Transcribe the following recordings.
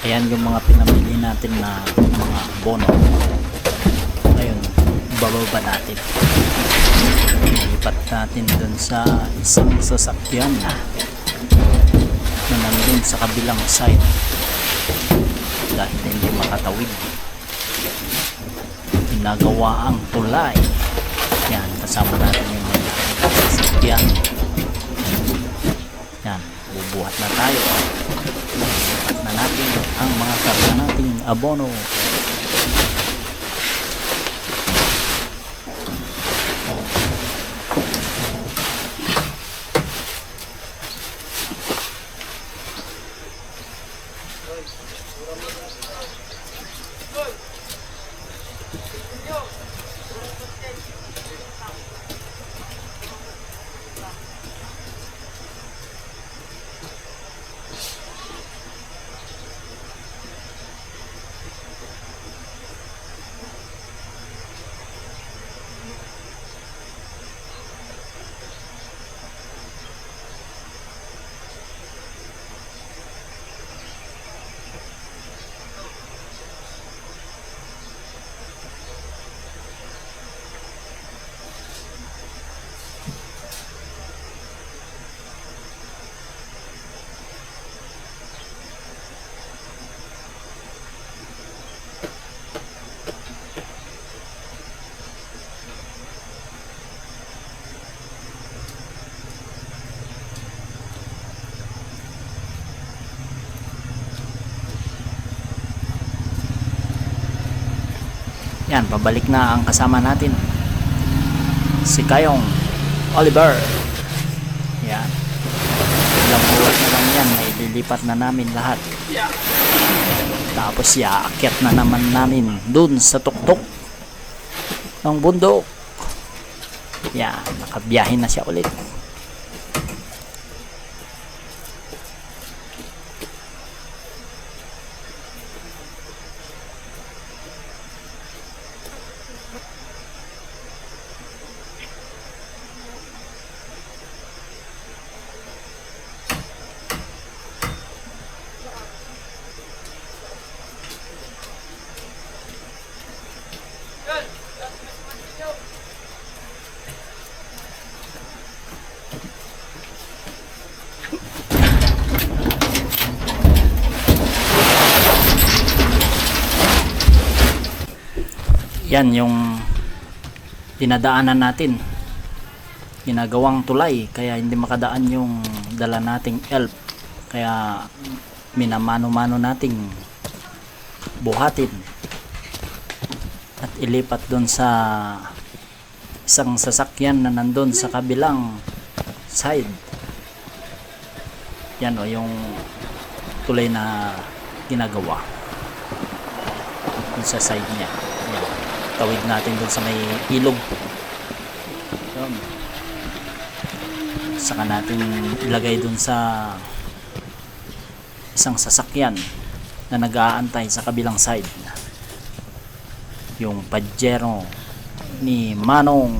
Ayan yung mga pinamili natin na mga bono. Ngayon, bababa natin. Ilipat natin dun sa isang sasakyan na nandun sa kabilang side dahil hindi makatawid. Ginagawa ang tulay. Yan, kasama natin yung mga sasakyan. Bubuhat na tayo. Ilipat na natin ang mga karga nating abono. Yan, pabalik na ang kasama natin. Si Kayong Oliver. Yan. Ilang buwan na lang yan, may lilipat na namin lahat. Tapos iaakyat na naman namin dun sa tuktok ng bundok. Yan, nakabiyahe na siya ulit. Yan yung dinadaanan natin. Ginagawang tulay kaya hindi makadaan yung dala nating elf. Kaya minamano-mano nating buhatin at ilipat doon sa isang sasakyan na nandun sa kabilang side. Yan o yung tulay na ginagawa dun sa side niya. Yan. Tawid natin dun sa may ilog. Yun. Saka natin ilagay dun sa isang sasakyan na nag-aantay sa kabilang side. Yung Pajero ni Manong.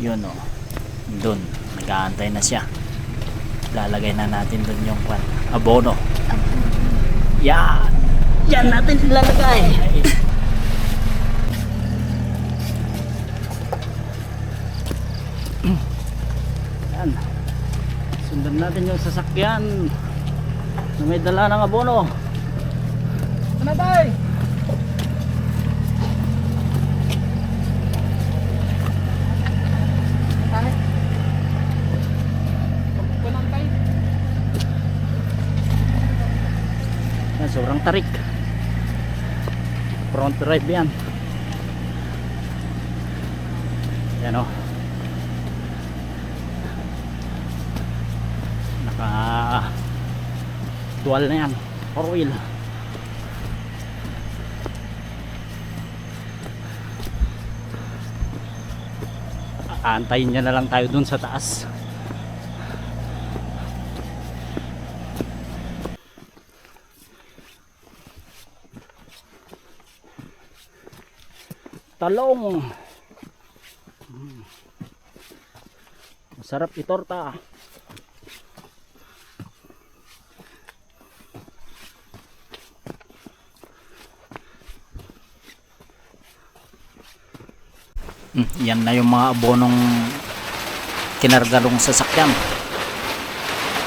Yun o. Dun. Nag-aantay na siya. Lalagay na natin dun yung kwan. Abono. Yan. Yan natin ilalagay. Yan. Sundan natin yung sasakyan na may dala ng abono. Ano tay? Sobrang tarik. Front drive yan. Yan o. Naka dual na yan. Four wheel. Aantayin niya na lang tayo dun sa taas. talong. Hmm. masarap itorta. Hmm, yan na yung mga abonong kinarga ng sasakyan.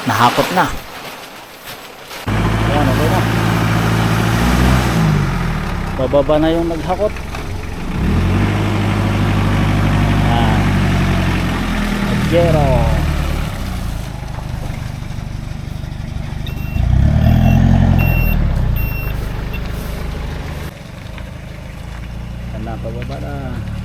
Nahakot na. Yan okay na. Bababa na yung naghakot. Pajero. Ayan na, pababa na.